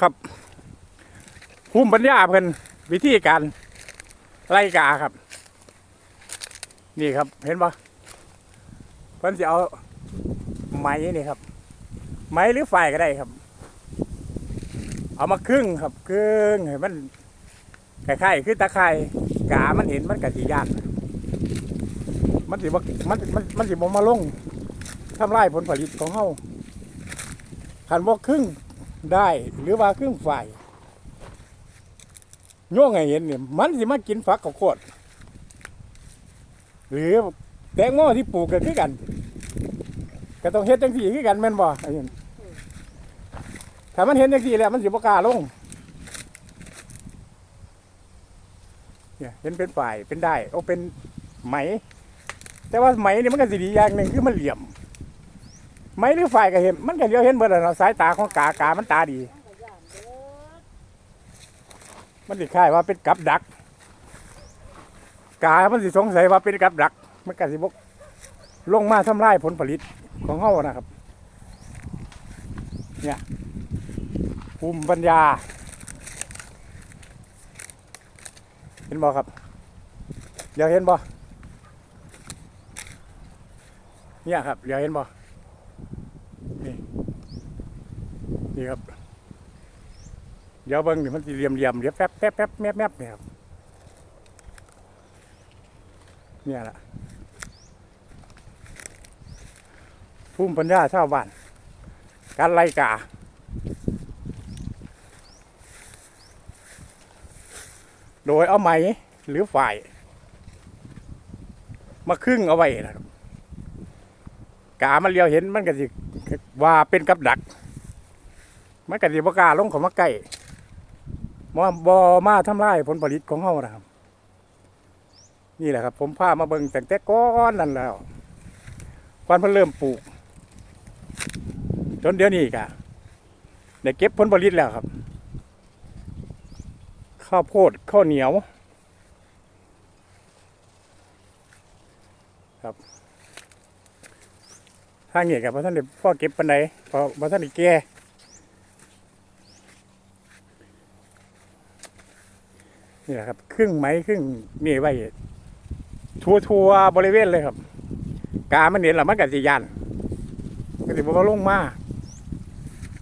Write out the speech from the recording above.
ครับภูมิปัญญาเพิ่นวิธีการไล่กาครับ นี่ครับเห็นปะเพิ่นจะเอาไม้นี่ครับ ไม้หรือไฟก็ได้ครับ เอามาครึ่งครับครึ่งให้มันคล้ายๆคือตะไคร่กามันเห็นมันกะสิยากมันสิบ่มันมันมันสิบ่มาลงทำลายผลผลิตของเฮาคันว่าครึ่ง ได้หรือว่าครึ่งฝ่ายโยงไงเห็นเนี่ยมันสิมากินฝักข้าวโพดหรือแตงโมที่ปลูกกันคือกัน ก็ต้องเฮ็ดจังสี่คือกันแม่นบ่ไอ้เห็นถ้ามันเห็นจังสี่แล้วมันสิบ่กล้าลงเนี่ยเห็นเป็นฝ่ายเป็นได้โอ้เป็นไหม แต่ว่าไหมเนี่ยมันก็สิดีอย่างหนึ่งคือมันเหลี่ยม ไหมหรือฝ่ายก็เห็น มันก็เลี้ยวเห็นเบิดแล้วเนาะสายตาของกากามันตาดี มันสิคล้ายว่าเป็นกับดัก กา มันสิสงสัยว่าเป็นกับดัก มันก็สิบกลงมาทำลายผลผลิตของเฮานะครับ เนี่ยภูมิปัญญา เห็นบ่ครับ เดี๋ยวเห็นบ่เนี่ยครับ เดี๋ยวเห็นบ่นี่ นี่ครับ เดี๋ยวเบิ้งนี่มันสิเหลี่ยมเหลี่ยมเดี๋ยวแป๊บแป๊บแป๊บแมบแมบเนี่ยครับเนี่ยแหละภูมิปัญญาชาวบ้านการไล่กาโดยเอาไหมหรือฝ่าย มาครึ่งเอาไว้นะครับกามันเลียวเห็นมันก็สิว่าเป็นกับดัก มันก็สิบ่กล้าลงเข้ามาใกล้มาบ่มาทำลายผลผลิตของเฮานะครับ นี่แหละครับ ผมพามาเบิ่งแต่งแต่ก้อนนั่นแล้วก่อนเพิ่นเริ่มปลูก จนเดี๋ยวนี้ก็ได้เก็บผลผลิตแล้วครับ ข้าวโพดข้าวเหนียว ครับทางนี้กับพระท่านได้พ่อเก็บปันไดพอพระท่านได้แก่ นี่แหละครับ ครึ่งไม้ครึ่งนี่ไว้ทัวทัวบริเวณเลยครับ กามันเห็นแล้วมันก็สิยันก็สิบ่าลงมา